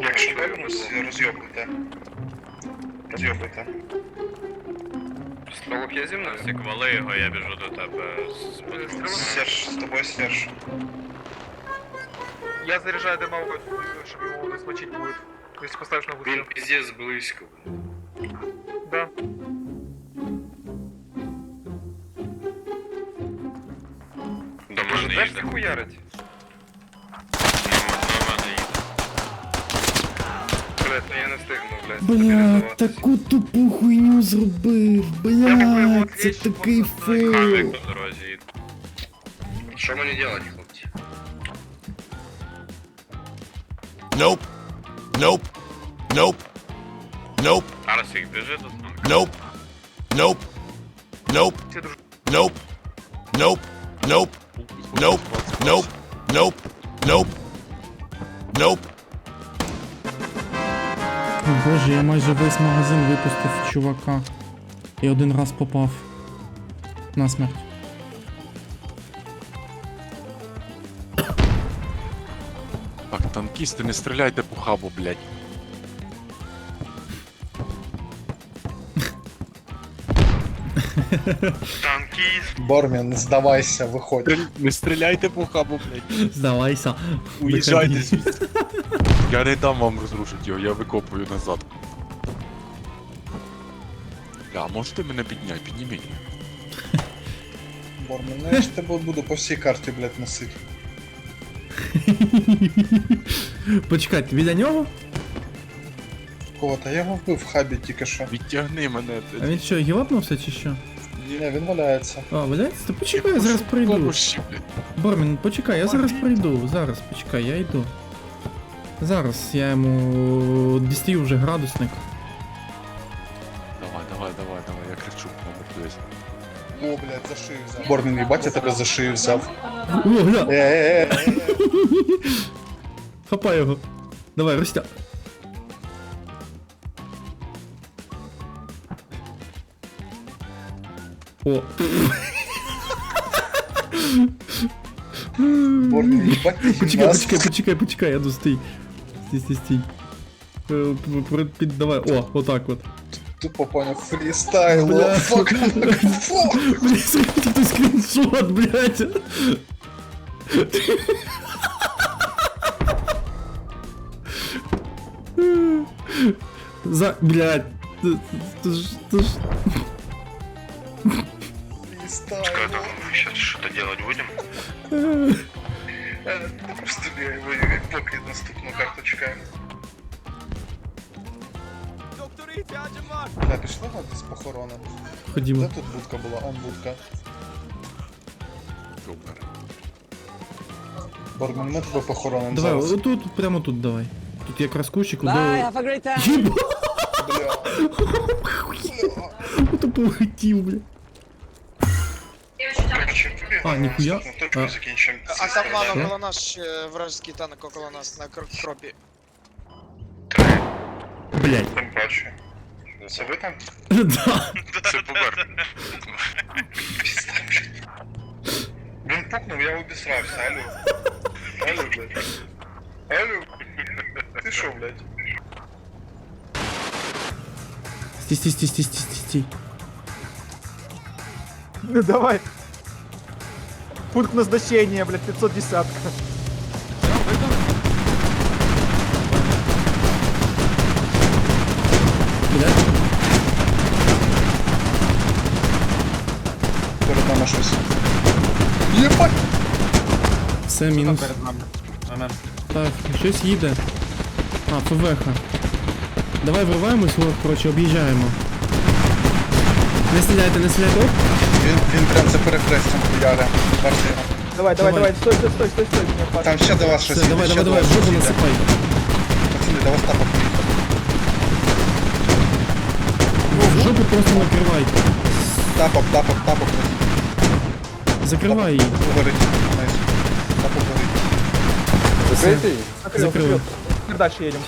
Якщо вернусь, розйобуйте. Розйобуйте. Стрелок є зі мною? Сік, вали його, я біжу до тебе з патрулем. Серж, з тобою Серж. Я заряжаю дымовой, чтобы его не смочить будет. Если поставишь на выстрел. Він піздець близько. Да. До Може мене теж їде. це хуярить? Блять, ну я не встигну, блять. Блядь, таку тупу хуйню зробив. Блядь, це такий фейл. Хамик по дорозі їде. Що мені делать, хлопці? Nope. Nope. Nope. Nope. Арсік, біжи до танка. Nope. Nope. Nope. Все дружат. Nope. Nope. Nope. Nope. Nope. Nope. Nope. Nope. О боже, я майже весь магазин випустив чувака. І один раз попав. На смерть. Так, танкісти, не стріляйте по хабу, блядь. Танкіст! Бормін, здавайся, виходь. Не стріляйте по хабу, блядь. Здавайся. Уїжджайте звідси. Я не дам вам розрушити його, я викопую назад. Бля, можете мене підняти? Підніміть. Бормін, ну я ж тебе буду по всій карті, блядь, носити. Почекайте, біля нього? Кого-то, я його вбив в хабі тільки що. Відтягни мене, А блядь. він що, гілапнувся чи що? Не, він валяється. А, валяється? То почекай, я зараз прийду. Бормін, почекай, я зараз прийду. Зараз, почекай, я йду. Зараз я йому дістаю вже градусник. Давай, давай, давай, давай, я кричу, повертуюсь. О, блядь, за шию взяв. Бормін, їбать, я тебе за шию взяв. О, гля! Е-е-е. Хапай його. Давай, ростя. по... Почекай, почекай, почекай, почекай, аду стій. Стій, стій, стій. Э, давай, о, отак от. Тупо понял, фристайл, фок, фок. Блин, смотри, ты скриншот, блядь. За, блядь, ты ж, ты ж... Фрістайл. Сейчас что-то делать будем? Е, Стріляй, ви поки наступну карту чекаємо. Бля, пішли на десь похорони. Де Ходімо. тут будка була? Он будка. Супер. Бормін, ми тебе похоронимо Давай, зараз. отут, прямо тут давай. Тут якраз кущик, Bye, де... have a great time. Єба! Бля. Ото полетів, бля. Короче, А, ніхуя. Точку А. закінчимо. А там мало Що? около нас ще вражеский танк около нас на кр- кропі. Блядь. Там бачу. Це ви там? Да. Це побер. Він пукнув, я обісрався, алло. Алло, блядь. Алло. Ти шо, блядь? Стій, стій, стій, стій, стій, стій, стій. Ну давай. Пункт назначения, блядь, 510. Блядь. Перед нами щось. Єбать! Все, мінус. Так, щось їде. А, ФВХ. Давай вриваємось, о, коротше, об'їжджаємо. Не стріляйте, не стріляйте. Оп. Він, він прям за перехрестям хуяре Бачите його? Давай, давай, Давай. давай, стой, стой, стой, стой, стой. меня пар- Там ще до вас щось Все, їде, давай, ще давай, до давай, вас в жопу щось їде. насипай. Пацани, до вас тапок приїхав. В жопу просто накривай. Тапок, тапок, тапок. Закривай її. Горить. Найс. Тапок горить. Закритий? Закрыл, Закрыл. закрыл. Теперь дальше едем.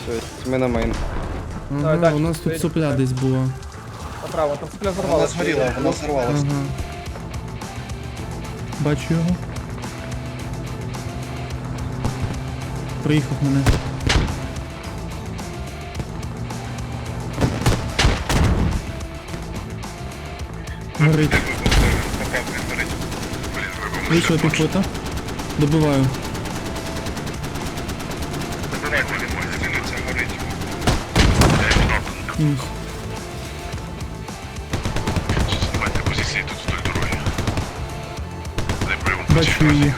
Ми на мейн. Ага, дальше у нас тут поїдемо. сопля десь була. Направо, там цепля Вона взорвалась. згоріла, вона взорвалась. Ага. бачу його. Приїхав мене. Горить. Вийшла піхота. Добиваю. Забирайте, не можна, горить. Ніхуя. Бачу її.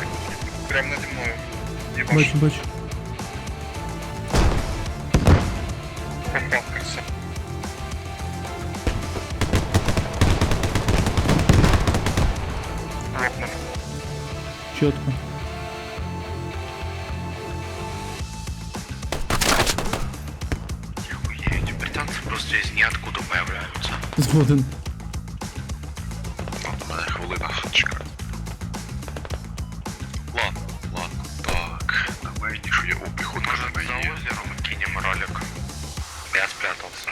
Прямо наді мною. Бачу, бачу. Попав краса. Лопнув. Чітко. Охуеть, британцы просто из ниоткуда появляются. Згоден. На. За озером кинем ролик. Я спрятался.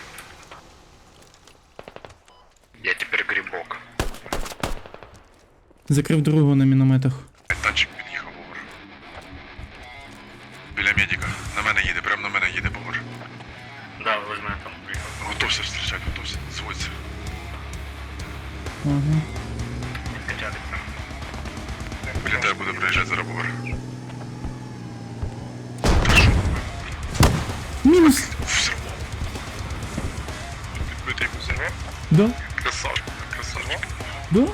Я теперь грибок. Закрив другого на мінометах. Танчик під'їхав повар. Біля медика. На мене їде, прямо на мене їде повар. Да, возьме там приїхав. Готовся зустрічати, готовся. Зводься. Ага. Біля тебе буде приїжджати зараз повар. Мінус! Да? Красавчик, красавчик. Да?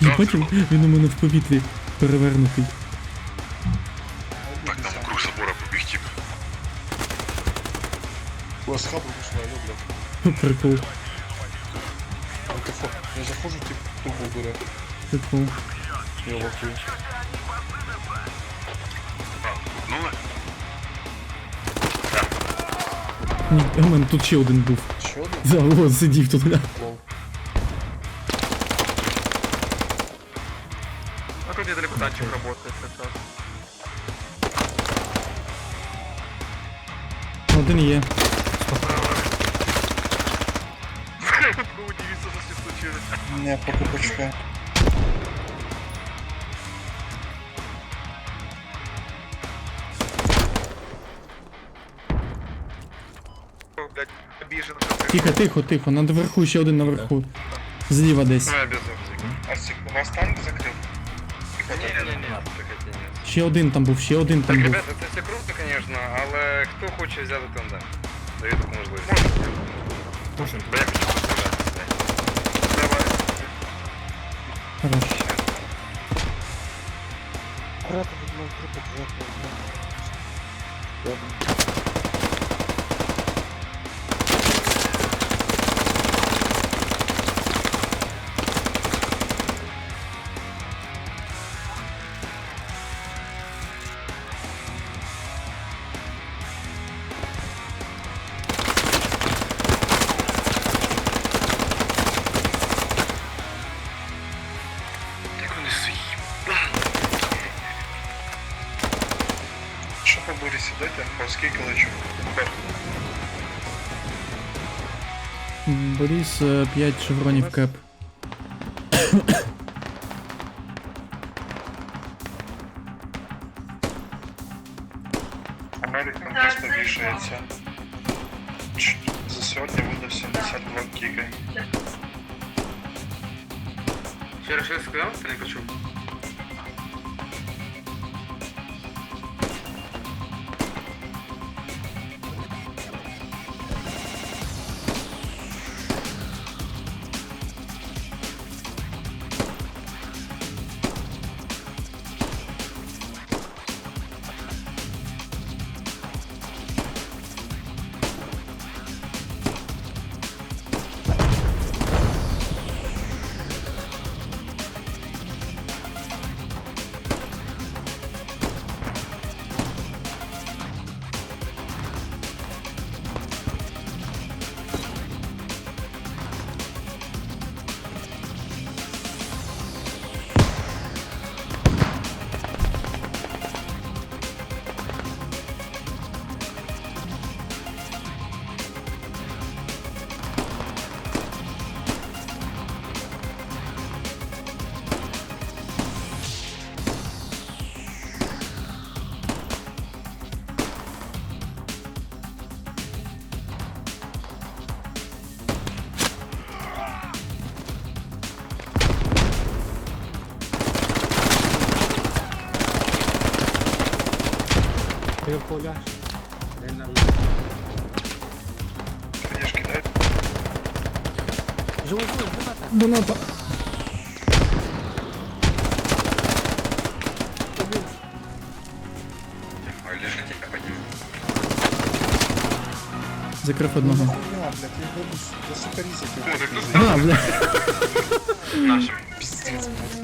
Я бачив, він у мене в повітрі перевернутий. Так, там округ забора побіг тип. У вас хабу вийшла, алло, блядь. Прикол. Я заходжу, тип трубу бере. прикол. Я вахую. Ні, у мене тут ще один був. Ще один? За, от, сидів тут. Лол. А тут недалеко танчик работает как раз. Один є. Ну. Не, поки почекай. Тихо, тихо, тихо. Наверху ще один наверху. Зліва десь. Арсик, у вас танк закрив? Ще один там був, ще один там був. Ребята, це все круто, звісно, але хто хоче взяти тандем? Даю таку можливість. Можемо. Бо я хочу пострілятися. Хорош. як скільки лечу? Борис 5 шевронів кеп. Було так. Закрив одного. Да, бля. Нашим. Пиздец, блядь.